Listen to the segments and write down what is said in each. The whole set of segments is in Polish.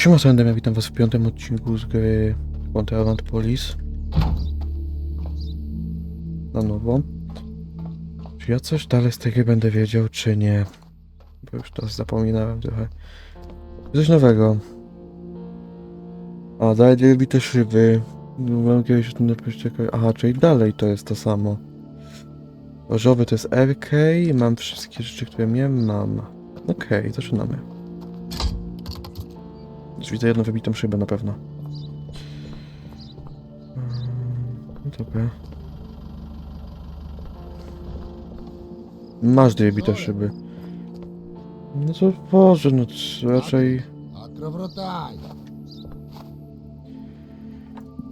Siema Sandem, ja witam was w piątym odcinku z gry Contraband Police. Na nowo. Czy ja coś dalej z tej gry będę wiedział, czy nie? Bo już teraz zapominałem trochę. Coś nowego. A, dalej dwie bite szyby. Mam kiedyś o tym napisać, czekaj. Aha, czyli dalej to jest to samo. Różowy to jest RK, mam wszystkie rzeczy, które miałem, mam. Okej, zaczynamy. Już widzę jedną wybitą szybę na pewno. Mm, No dobra. Masz dwie bite szyby. No to Boże, no c- raczej...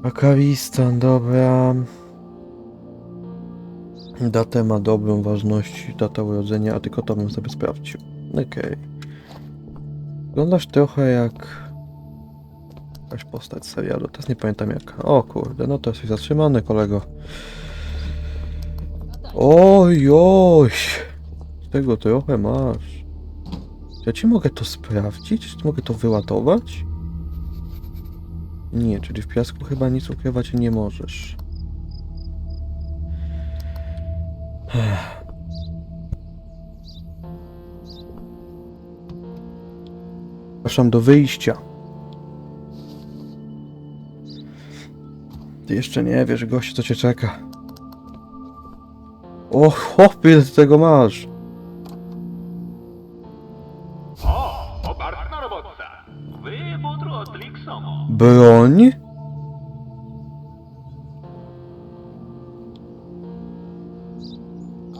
Afganistan, dobra. Datę ma dobrą ważność, data urodzenia, a tylko to bym sobie sprawdził. Okej. Wyglądasz trochę jak... Jakaś postać z serialu, teraz nie pamiętam jak. O kurde, no to jesteś zatrzymany kolego. Oj, oj! Tego trochę masz. Ja ci mogę to sprawdzić? Czy mogę to wyładować? Nie, czyli w piasku chyba nic ukrywać nie możesz. Zapraszam do wyjścia. Ty jeszcze nie wiesz, gościu, co cię czeka. O, chłopie, ty tego masz? O, obarczna robotca. Wybór odlik samo. Broń?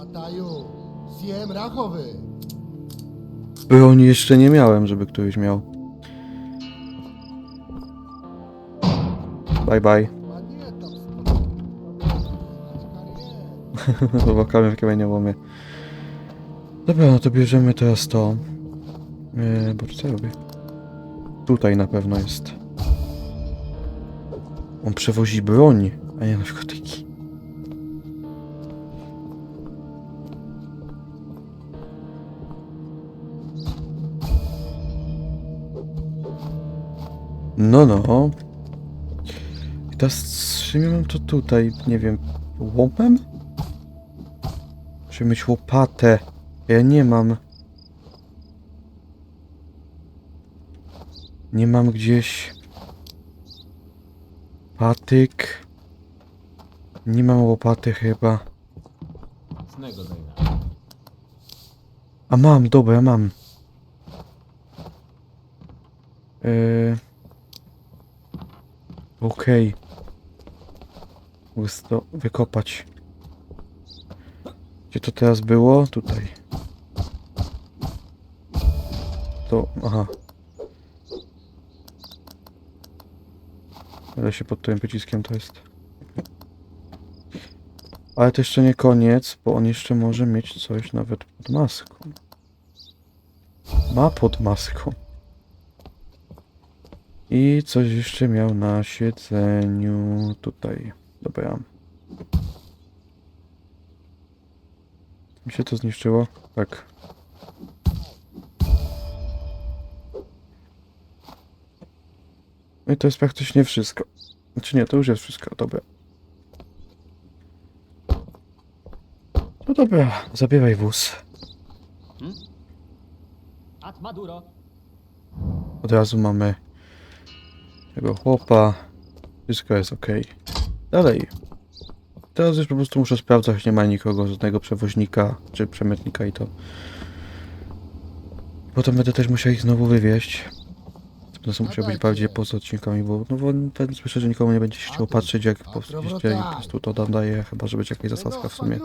Ataju! Zjem rachowy! Broni jeszcze nie miałem, żeby któryś miał. Bye bye. Zobaczymy w kamieniołomie. Dobra, no to bierzemy teraz to. Yy, bo co ja robię? Tutaj na pewno jest. On przewozi broń, a nie narkotyki. No, no. I teraz czym ja mam to tutaj? Nie wiem, łomem? Muszę mieć łopatę. Ja nie mam. Nie mam gdzieś. Patyk. Nie mam łopaty chyba. A mam, dobra, mam. Yy... Okej. Mogę sobie to wykopać. Gdzie to teraz było? Tutaj. To, aha. Ale się pod tym przyciskiem to jest. Ale to jeszcze nie koniec, bo on jeszcze może mieć coś nawet pod maską. Ma pod maską. I coś jeszcze miał na siedzeniu tutaj. Dobra. Mi się to zniszczyło? Tak. No i to jest praktycznie wszystko. Znaczy nie, to już jest wszystko, dobra. No dobra, zabieraj wóz. Maduro. Od razu mamy tego chłopa. Wszystko jest ok. Dalej. Teraz już po prostu muszę sprawdzać, nie ma nikogo, żadnego przewoźnika czy przemytnika i to. Potem będę też musiał ich znowu wywieźć. To są musiał być bardziej poza odcinkami, bo no bo ten słyszę, że nikomu nie będzie się chciał patrzeć jak po, i po prostu to tam daje, chyba że będzie jakaś zasadzka w sumie.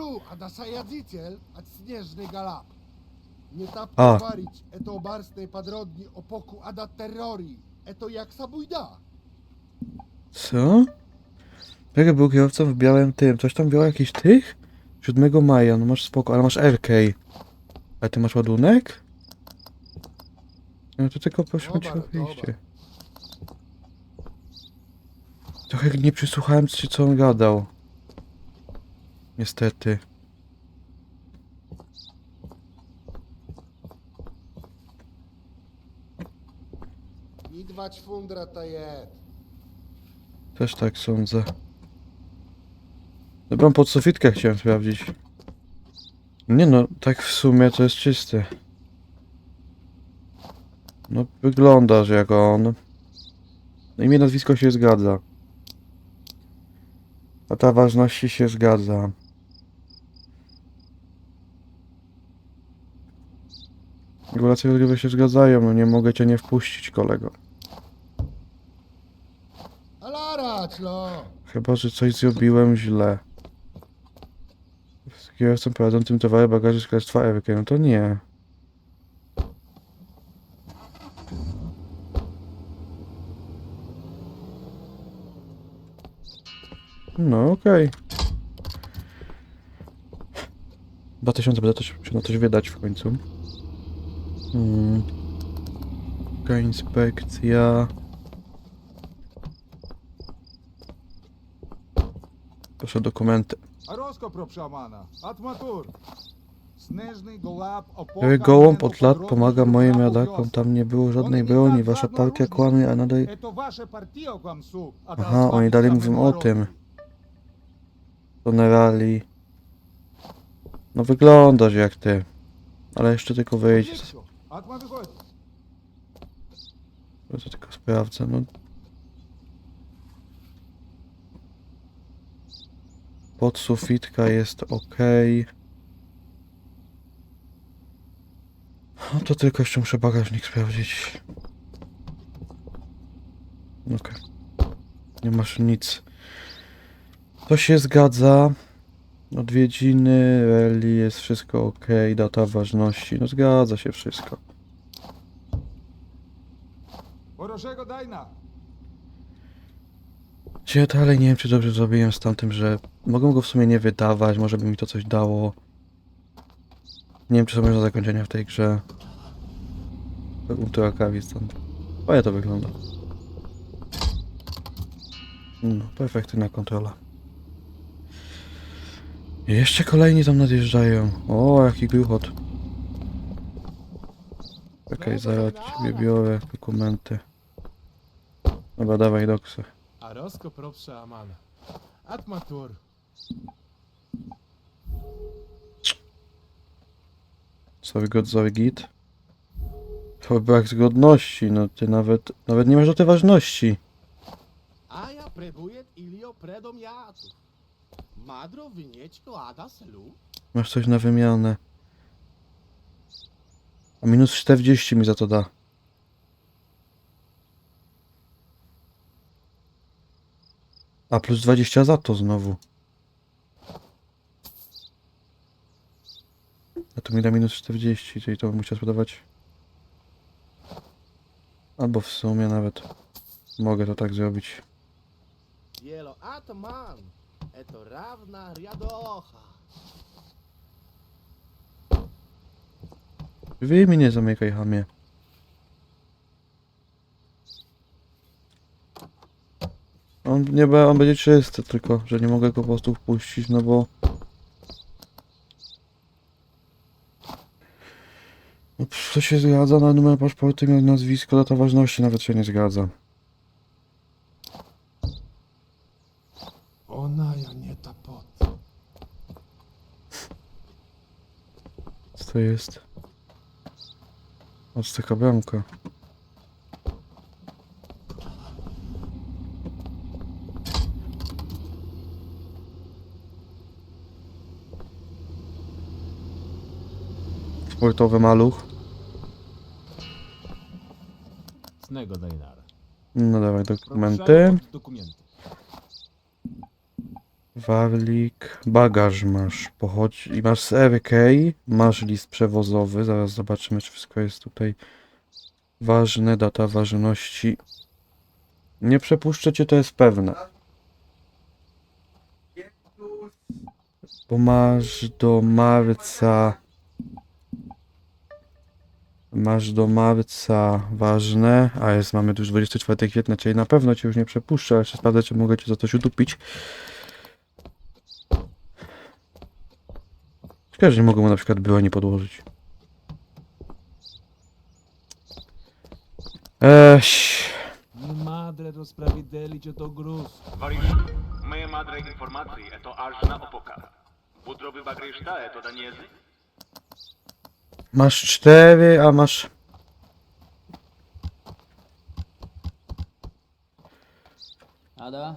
Nie A. eto opoku ada. Eto jak. Co? Jak był kierowca w białym tym? Coś tam miał jakiś tych? 7 maja, no masz spoko, ale masz RK. A ty masz ładunek? No to tylko prosimy cię wyjście. Trochę nie przysłuchałem się co on gadał. Niestety. Też tak sądzę. Dobrą podsufitkę chciałem sprawdzić. Nie no, tak w sumie to jest czysty. No, wyglądasz jak on. No imię, nazwisko się zgadza. A ta ważności się zgadza. Regulacje rozgrywy się zgadzają, no nie mogę cię nie wpuścić, kolego. No! Chyba, że coś zrobiłem źle. Kierowcą prowadzącym towary bagaży z królestwa Erykę, no to nie. No okej. 2000 będę też się na coś wydać w końcu. Hmm. Taka inspekcja. Proszę dokumenty. Розкоп шамана. Атматур. Снежний голаб Biały gołąb od lat pomaga moim radakom, tam nie było żadnej broni, wasza partia kłamie, a nadal... Это ваша партия кłamsu. a Aha, teraz oni dalej wam mówią o narodu. tym. Generali. No wyglądasz jak ty. Ale jeszcze tylko wyjść. Отлично. Атма виходь. To tylko sprawdzę, no. Podsufitka jest ok. No to tylko jeszcze muszę bagażnik sprawdzić. Ok. Nie masz nic. To się zgadza. Odwiedziny, rally, jest wszystko ok. Data ważności. No zgadza się wszystko. Porożego Dajna! Gdzie dalej nie wiem, czy dobrze zrobiłem z tamtym, że mogę go w sumie nie wydawać, może by mi to coś dało. Nie wiem, czy są już zakończenia w tej grze. Ultra kawi stąd. Fajnie to wygląda. No, perfekcyjna kontrola. Jeszcze kolejni tam nadjeżdżają. O, jaki gruchot. Czekaj, zaraz ciebie biorę dokumenty. Dobra, dawaj doksy. A propsza Amana. Atmatur. Sorry God, sorry git. To brak zgodności, no ty nawet, nawet nie masz do tej ważności. Aja prebujet ilio predom jatu. Madro wynieczko ada selu. Masz coś na wymianę. A minus 40 mi za to da. A plus 20 za to znowu. A tu mi da minus 40, czyli to bym musiał sprzedawać. Albo w sumie nawet mogę to tak zrobić. Jelo atman. Eto rawna riadocha. Wy mi nie zamykaj, hamie. On nie be- on będzie czysty, tylko że nie mogę go po prostu wpuścić, no bo... No, pff, to się zgadza, na numer paszportu, miał nazwisko, data ważności nawet się nie zgadza. Ona ja nie ta pot. Co to jest? Oż taka bramka. Sportowy maluch. Snego. No dawaj dokumenty. dokumenty. Warlik, bagaż masz, pochodzi i masz z RK, masz list przewozowy, zaraz zobaczymy czy wszystko jest tutaj ważne, data ważności. Nie przepuszczę cię, to jest pewne. Bo masz do marca, Masz do marca ważne, a jest, mamy już 24 kwietnia, czyli na pewno Cię już nie przepuszczę, ale jeszcze sprawdzę, czy mogę Cię za coś udupić. Szkoda, nie mogę mu na przykład broni podłożyć. Eś. Madre rozprawiedeli cię to gruz. Wariusz, moje madre informacji to aż na opoka. Budrowy bagryszta to daniezy. Masz cztery, a masz... Ada?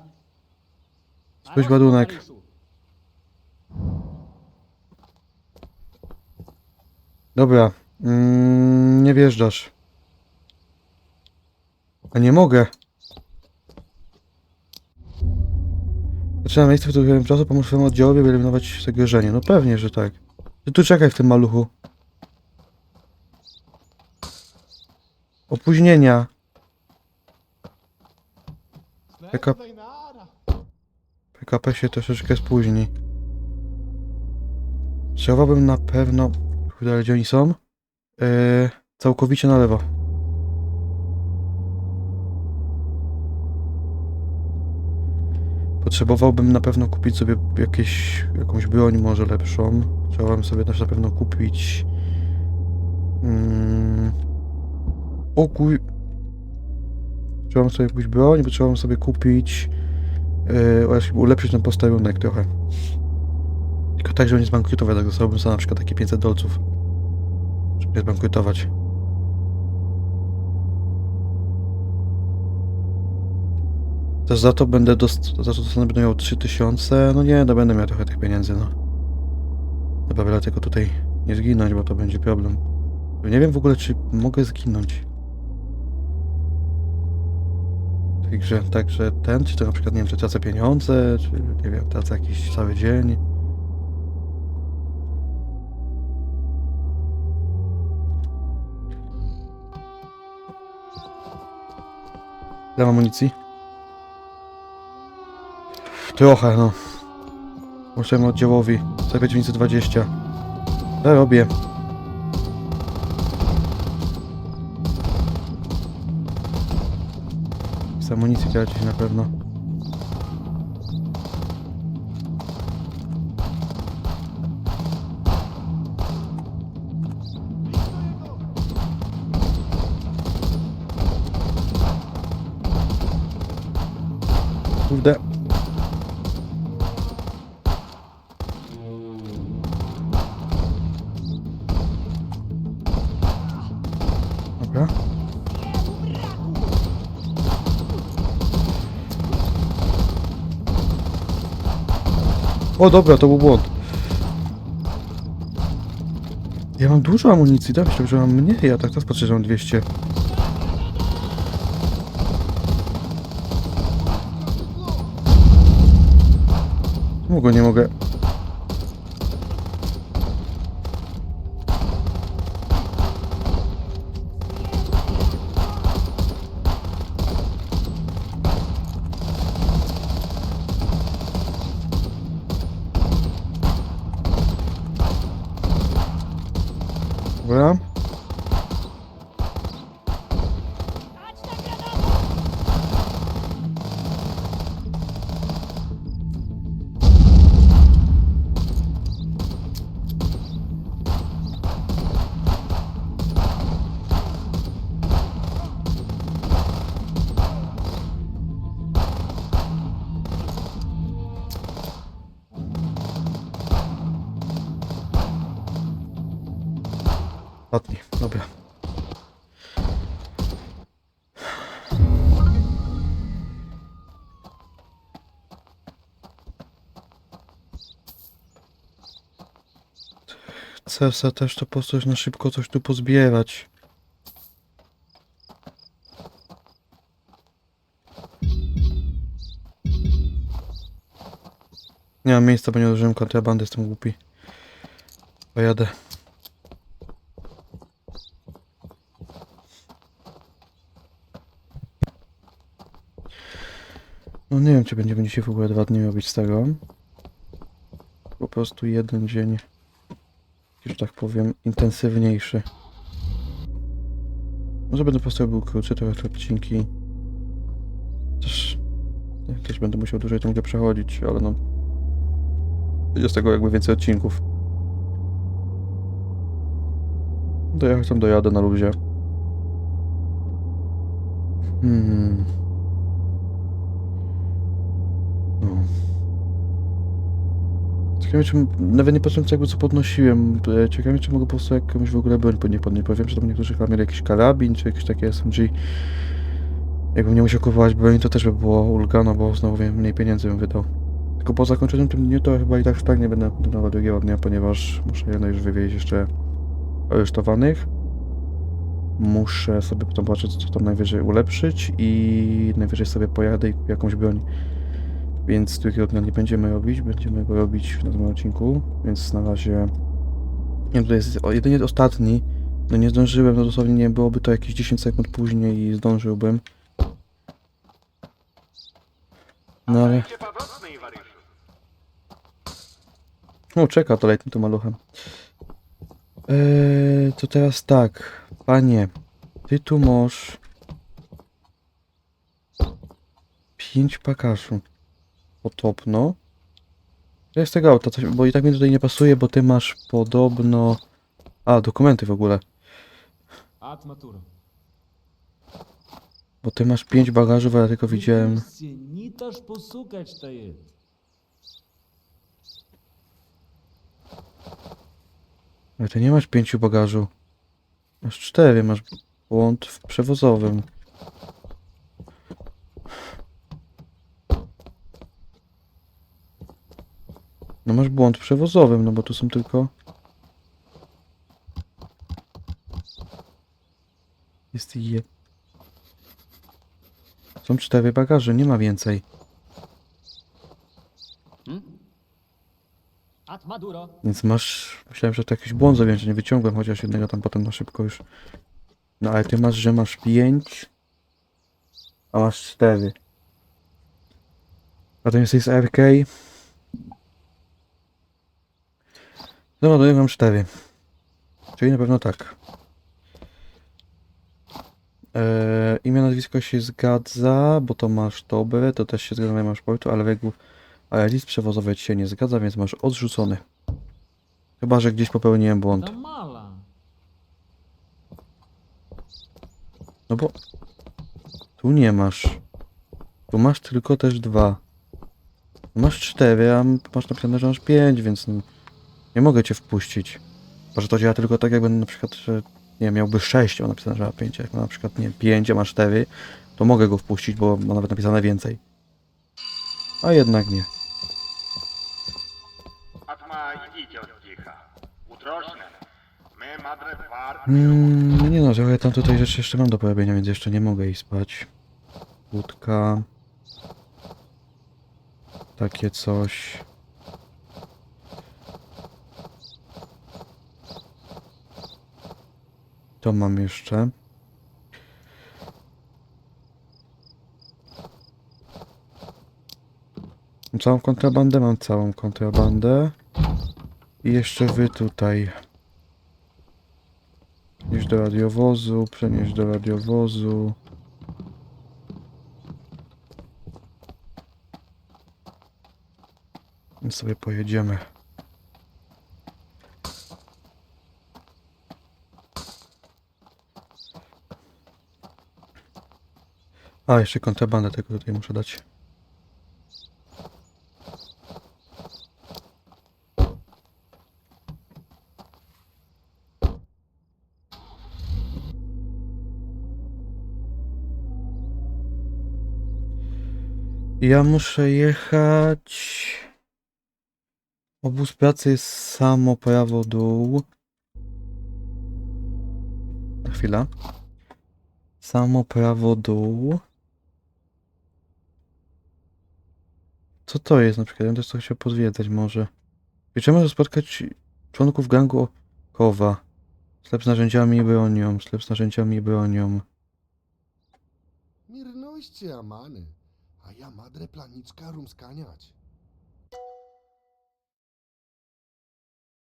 Spójrz ładunek. Dobra. Mm, nie wjeżdżasz. A nie mogę. Zaczynam miejsce, w którym czasu pomóż swojemu oddziałowi wyeliminować zagrożenie. No pewnie, że tak. Ty tu czekaj w tym maluchu. Opóźnienia. PKP, PKP się troszeczkę spóźni. Trzebałbym na pewno... Kurde, gdzie oni są? Yy, całkowicie na lewo. Potrzebowałbym na pewno kupić sobie jakieś, jakąś broń może lepszą. Chciałbym sobie też na pewno kupić... Mm, o kuj... Chciałbym sobie kupić broń, bo trzeba sobie kupić... Yy, ulepszyć ten posterunek trochę. Tylko tak, żeby nie zbankrutować, tak dostałbym sobie na przykład takie 500 dolców. Żeby nie zbankrutować. Też za to będę dost... za to dostanę będę miał 3000, no nie, no będę miał trochę tych pieniędzy, no. Dobra, tylko tutaj nie zginąć, bo to będzie problem. Nie wiem w ogóle, czy mogę zginąć. Także, także ten, czy to na przykład, nie wiem, czy tracę pieniądze, czy nie wiem, tracę jakiś cały dzień. Ile mam amunicji? Trochę, no. Muszę oddziałowi. Sobie 920. Ja robię. Na pewno. Dobra, to był błąd. Ja mam dużo amunicji, tak? Myślałem, że mam mniej, ja tak teraz patrzę, że mam 200. Czemu nie mogę? Ostatni, dobra. Se też to po na szybko coś tu pozbierać. Nie mam miejsca, bo nie użyłem kontrabandy, jestem głupi. Pojadę. No nie wiem, czy będziemy dzisiaj w ogóle dwa dni robić z tego. Po prostu jeden dzień, że tak powiem, intensywniejszy. Może będę po prostu robił krótsze trochę odcinki. Też, też będę musiał dłużej tą grę przechodzić, ale no... Będzie z tego jakby więcej odcinków. Dojechać tam dojadę na luzie. Hmm. No. Ciekawe, czy nawet nie patrząc jakby co podnosiłem, ciekawe czy mogę po prostu jakąś w ogóle broń nie podnieść, bo wiem, że tam niektórzy chyba mieli jakiś karabin, czy jakieś takie SMG. Jakbym nie musiał kupować broni, to też by było ulga, no bo znowu wiem, mniej pieniędzy bym wydał. Tylko po zakończonym tym dniu to chyba i tak tak nie będę kontynuował drugiego dnia, ponieważ muszę jedno już wywieźć jeszcze aresztowanych. Muszę sobie potem zobaczyć, co tam najwyżej ulepszyć i najwyżej sobie pojadę i jakąś broń. Więc drugiego dnia nie będziemy robić, będziemy go robić w następnym odcinku, więc na razie... Nie, tutaj jest o, jedynie ostatni, no nie zdążyłem, no dosłownie nie byłoby to jakieś 10 sekund później i zdążyłbym. No ale... No, czeka to letni to maluchem. Eee, to teraz tak. Panie, ty tu masz... Pięć pakaszu potopno. Ja tego auta, coś, bo i tak mi tutaj nie pasuje, bo ty masz podobno... A, dokumenty w ogóle. Bo ty masz pięć bagażów, a ja tylko widziałem... Ale ty nie masz pięciu bagażu. Masz cztery, masz błąd w przewozowym. No masz błąd przewozowym, no bo tu są tylko... Jest je... Są cztery bagaże, nie ma więcej. Maduro. Więc masz... Myślałem, że to jakiś błąd zrobiłem, że nie wyciągłem, chociaż jednego tam potem na szybko już... No ale ty masz, że masz pięć... A masz cztery. A to jest jest RK. Załaduję wam 4. Czyli na pewno tak. Eee, imię, nazwisko się zgadza, bo to masz dobre, to też się zgadza, masz pojęcie, ale reguł, ale list przewozowy ci się nie zgadza, więc masz odrzucony. Chyba, że gdzieś popełniłem błąd. No bo tu nie masz. Tu masz tylko też dwa. Masz cztery, a masz napisane, że masz pięć, więc... No nie mogę cię wpuścić. Może to działa tylko tak, jakby na przykład, że nie miałby sześć, a ma napisane, że ma pięć. Jak ma na przykład nie pięć, a ma cztery, to mogę go wpuścić, bo ma nawet napisane więcej. A jednak nie. Mm, nie no, trochę tam tutaj rzeczy jeszcze mam do porobienia, więc jeszcze nie mogę iść spać. Łódka. Takie coś. To mam jeszcze. Całą kontrabandę? Mam całą kontrabandę. I jeszcze wy tutaj. Przenieść do radiowozu, przenieść do radiowozu. I sobie pojedziemy. A, jeszcze kontrabandę tego tutaj muszę dać. Ja muszę jechać. Obóz pracy jest samo prawo dół. Chwila. Samo prawo dół. Co to jest na przykład? Ja bym też to chciał pozwiedzać może. Wiecie, może spotkać członków gangu Kowa. Sklep z narzędziami i bronią, sklep z narzędziami i bronią. Mirnoście, Amany. A ja madre planicka rumskaniać.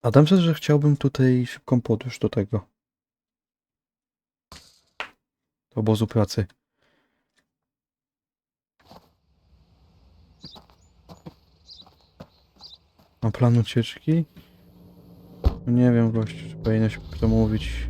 Adam że chciałbym tutaj szybką podróż do tego. Do obozu pracy. Ma plan ucieczki? No nie wiem gościu, czy powinno powinieneś to mówić.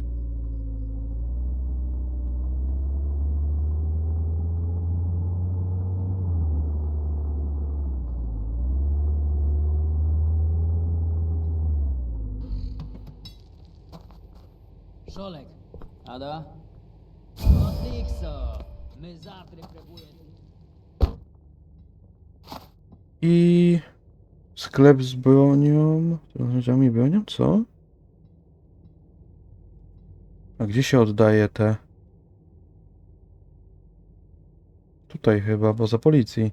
Szolek. Ada? No Odlikso. My zapry. I sklep z bronią. Z i bronią? Co? A gdzie się oddaje te? Tutaj chyba, bo za policji.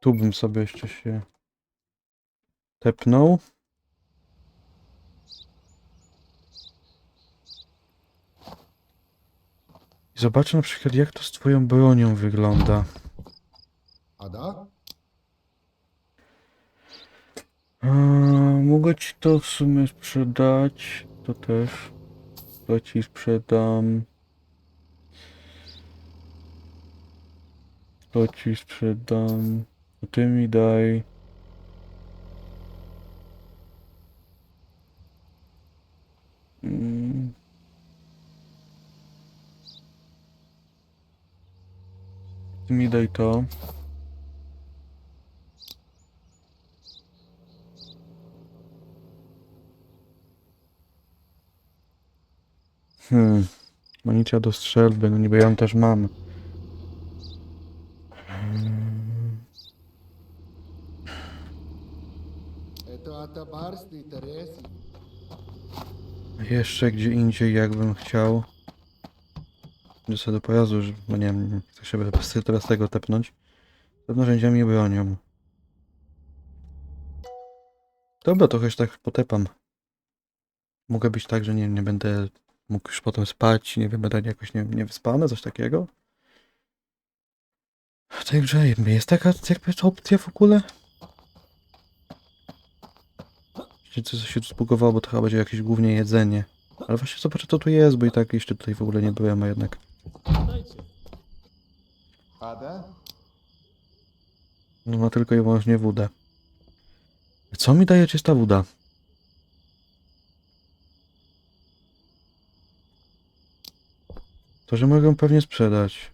Tu bym sobie jeszcze się tepnął. Zobaczę na przykład jak to z twoją bronią wygląda. Ada? A, mogę ci to w sumie sprzedać. To też. To ci sprzedam. To ci sprzedam. A ty mi daj. Mm. Ty mi daj to. Hmm. Manicia do strzelby, no niby ją też mam. Hmm. Jeszcze gdzie indziej, jakbym chciał. Sobie do pojazdu, że- bo nie wiem, chcę się bez tego tepnąć. Z narzędziami i bronią. Dobra, trochę się tak potepam. Mogę być tak, że nie, nie będę mógł już potem spać, nie wiem, będę jakoś nie, niewyspany, coś takiego. Grze jest taka jakby opcja w ogóle? Jeszcze coś się tu zbugowało, bo to chyba będzie jakieś głównie jedzenie. Ale właśnie zobaczę co tu jest, bo i tak jeszcze tutaj w ogóle nie byłem, a jednak. Dajcie. No ma tylko i wyłącznie wódę. Co mi daje czysta woda? To, że mogę pewnie sprzedać.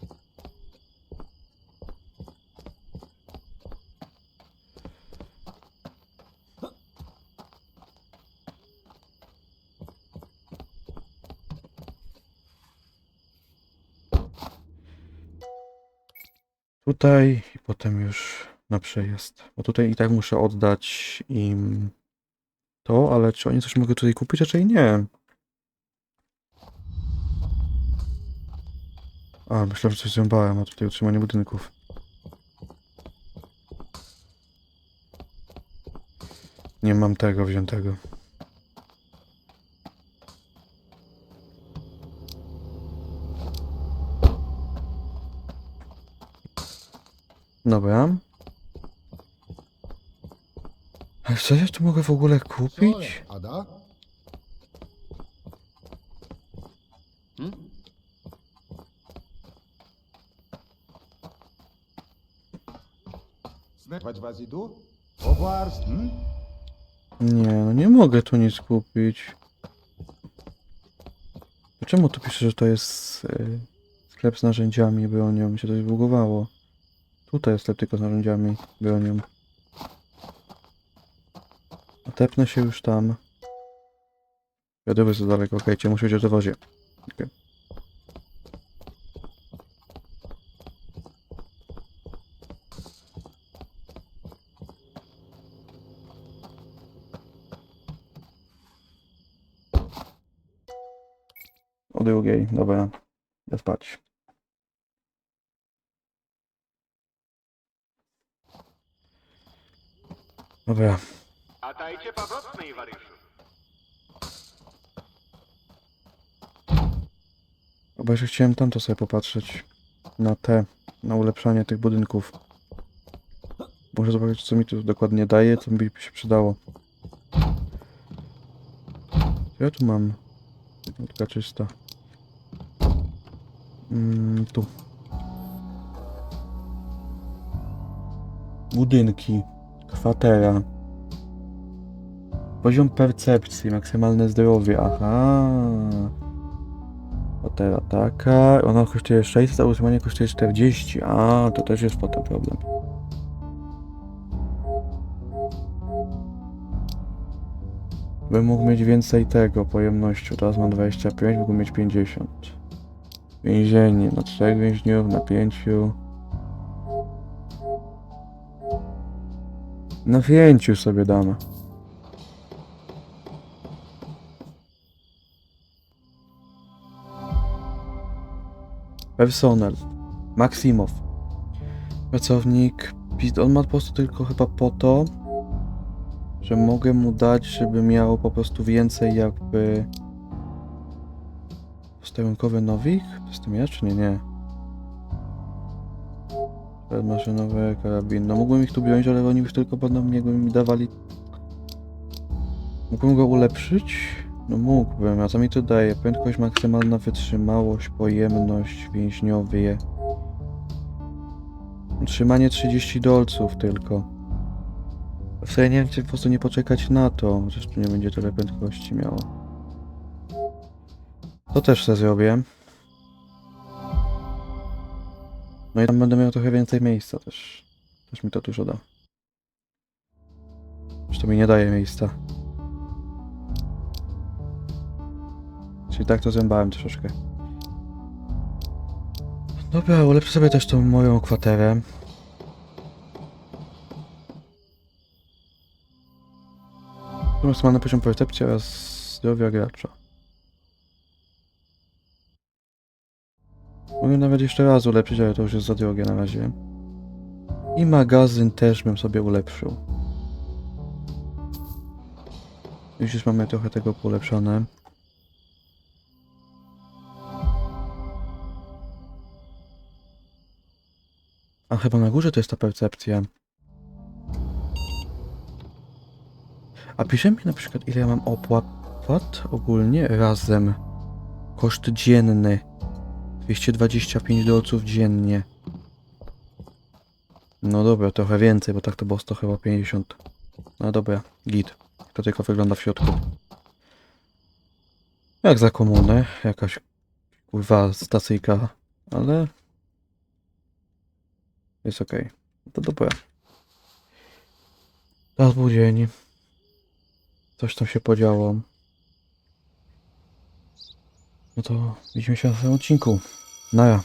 Tutaj i potem już na przejazd. Bo tutaj i tak muszę oddać im to, ale czy oni coś mogą tutaj kupić? Raczej nie. A, myślałem, że coś zrąbałem, a tutaj utrzymanie budynków. Nie mam tego wziętego. Dobra. A co ja tu mogę w ogóle kupić? Ada? Nie, no nie mogę tu nic kupić. Czemu tu pisze, że to jest y, sklep z narzędziami bronią? Mi się to zbugowało. Tutaj jest tylko z narzędziami bronią. A tepnę się już tam. Wiadomo, za daleko. Okej, cię muszę być o dowozie. Okej. O drugiej, dobra. Ja spać. Dobra. A dajcie powrotny, Iwariszu. Obejrzeć chciałem tamto sobie popatrzeć. Na te, na ulepszanie tych budynków. Muszę zobaczyć, co mi tu dokładnie daje, co mi się przydało. Ja tu mam? Taka czysta. Mm, tu. Budynki. Kwatera. Poziom percepcji, maksymalne zdrowie. Aha. Kwatera taka. Ona kosztuje 600, a utrzymanie kosztuje 40. A, to też jest potem problem. Bym mógł mieć więcej tego pojemnością. Teraz mam 25, mógł mieć 50. Więzienie na trzech więźniów, na pięciu. Na pięciu sobie damy. Personel. Maksimow. Pracownik. On ma po prostu tylko chyba po to, że mogę mu dać, żeby miał po prostu więcej jakby posterunkowy nowik? To jestem ja czy nie? Nie. Sprzęt maszynowy, karabin. No mógłbym ich tu wziąć, ale oni już tylko będą mnie mi dawali... Mógłbym go ulepszyć? No mógłbym, a co mi to daje? Prędkość maksymalna, wytrzymałość, pojemność, więźniowie. Utrzymanie 30 dolców tylko. W sensie nie wiem, czy po prostu nie poczekać na to, tu nie będzie tyle prędkości miało. To też sobie zrobię. No i tam będę miał trochę więcej miejsca też. Też mi to dużo da. Zresztą mi nie daje miejsca. Czyli tak to zębałem troszeczkę. Dobra, ulepszę sobie też tą moją kwaterę. Maksymalny poziom percepcji oraz zdrowia gracza. Mogę nawet jeszcze raz ulepszyć, ale to już jest za drogie na razie. I magazyn też bym sobie ulepszył. Już już mamy trochę tego polepszone. A chyba na górze to jest ta percepcja. A pisze mi na przykład ile ja mam opłat ogólnie razem. Koszt dzienny. 225 dolców dziennie. No dobra, trochę więcej, bo tak to było 100 chyba 50. No dobra, git. To tylko wygląda w środku. Jak za komunę, jakaś kurwa stacyjka, ale jest okej. To dobra. Teraz był dzień. Coś tam się podziało. No to widzimy się w następnym odcinku. Naja.